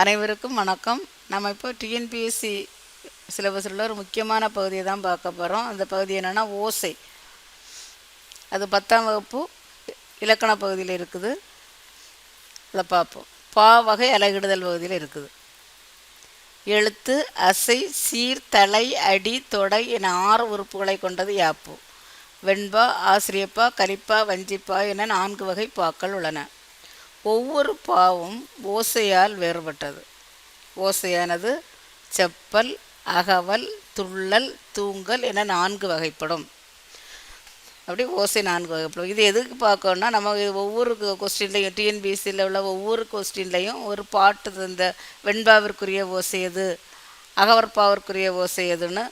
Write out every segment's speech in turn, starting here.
அனைவருக்கும் வணக்கம். நம்ம இப்போ டிஎன்பிஎஸ்சி சிலபஸில் உள்ள ஒரு முக்கியமான பகுதியை தான் பார்க்க போகிறோம் அந்த பகுதி என்னென்னா ஓசை. அது பத்தாம் வகுப்பு இலக்கண பகுதியில் இருக்குது. அதை பார்ப்போம். பா வகை அலகிடுதல் பகுதியில் இருக்குது. எழுத்து அசை சீர் தலை அடி தொடை என ஆறு உறுப்புகளை கொண்டது யாப்பு. வெண்பா ஆசிரியப்பா கலிப்பா வஞ்சிப்பா என நான்கு வகை பாக்கள் உள்ளன. ஒவ்வொரு பாவும் ஓசையால் வேறுபட்டது. ஓசையானது செப்பல் அகவல் துள்ளல் தூங்கல் என நான்கு வகைப்படும். அப்படி ஓசை நான்கு வகைப்படும். இது எதுக்கு பார்க்கணும்னா நம்ம ஒவ்வொரு கொஸ்டின்லையும் டிஎன்பிஎஸ்சியில் உள்ள ஒவ்வொரு கொஸ்டின்லையும் ஒரு பாட்டு இந்த வெண்பாவிற்குரிய ஓசை எது அகவற்பாவிற்குரிய ஓசை எதுன்னு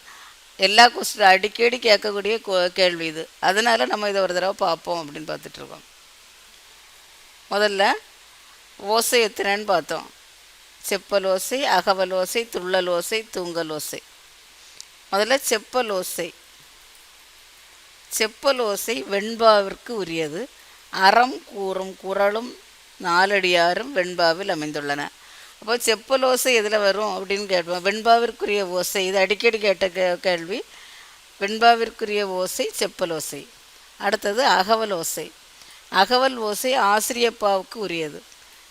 எல்லா கொஸ்டின் அடிக்கடி கேட்கக்கூடிய கேள்வி இது. அதனால் நம்ம இதை ஒரு தடவை பார்ப்போம் அப்படின்னு பார்த்துட்ருக்கோம் முதல்ல ஓசை எத்தனைன்னு பார்த்தோம். செப்பல் ஓசை அகவல் ஓசை துள்ளல் ஓசை தூங்கல் ஓசை. முதல்ல செப்பல் ஓசை. செப்பல் ஓசை வெண்பாவிற்கு உரியது. அறம் கூறும் குரலும் நாலடியாரும் வெண்பாவில் அமைந்துள்ளன. அப்போ செப்பல் ஓசை எதில் வரும் அப்படின்னு கேட்போம். வெண்பாவிற்குரிய ஓசை இது அடிக்கடி கேட்ட கே கேள்வி. வெண்பாவிற்குரிய ஓசை செப்பல் ஓசை. அடுத்தது அகவல் ஓசை. அகவல் ஓசை ஆசிரியப்பாவுக்கு உரியது.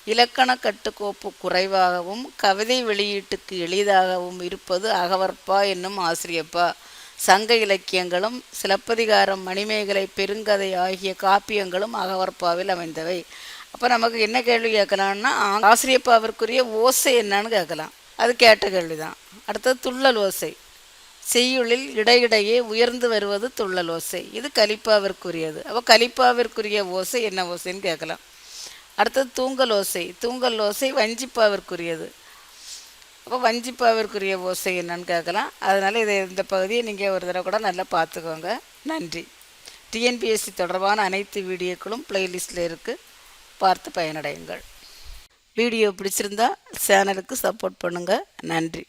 இலக்கண கட்டுக்கோப்பு குறைவாகவும் கவிதை வெளியீட்டுக்கு எளிதாகவும் இருப்பது அகவற்பா என்னும் ஆசிரியப்பா. சங்க இலக்கியங்களும் சிலப்பதிகாரம் மணிமேகலை பெருங்கதை ஆகிய காப்பியங்களும் அகவற்பாவில் அமைந்தவை. அப்போ நமக்கு என்ன கேள்வி கேட்கலாம்னா ஆசிரியப்பாவிற்குரிய ஓசை என்னன்னு கேட்கலாம். அது கேட்ட கேள்வி தான் அடுத்தது துள்ளல் ஓசை. செய்யுளில் இடையிடையே உயர்ந்து வருவது துள்ளல் ஓசை இது கலிப்பாவிற்குரியது. அப்போ கலிப்பாவிற்குரிய ஓசை என்ன ஓசைன்னு கேட்கலாம். அடுத்தது தூங்கல் ஓசை தூங்கல் ஓசை வஞ்சிப்பாவிற்குரியது. அப்போ வஞ்சிப்பாவிற்குரிய ஓசை என்னன்னு கேட்கலாம். அதனால் இதை இந்த பகுதியை நீங்கள் ஒரு தடவை கூட நல்லா பார்த்துக்கோங்க. நன்றி. டிஎன்பிஎஸ்சி தொடர்பான அனைத்து வீடியோக்களும் பிளேலிஸ்ட்டில் இருக்குது பார்த்து பயனடையுங்கள். வீடியோ பிடிச்சிருந்தா சேனலுக்கு சப்போர்ட் பண்ணுங்கள் நன்றி.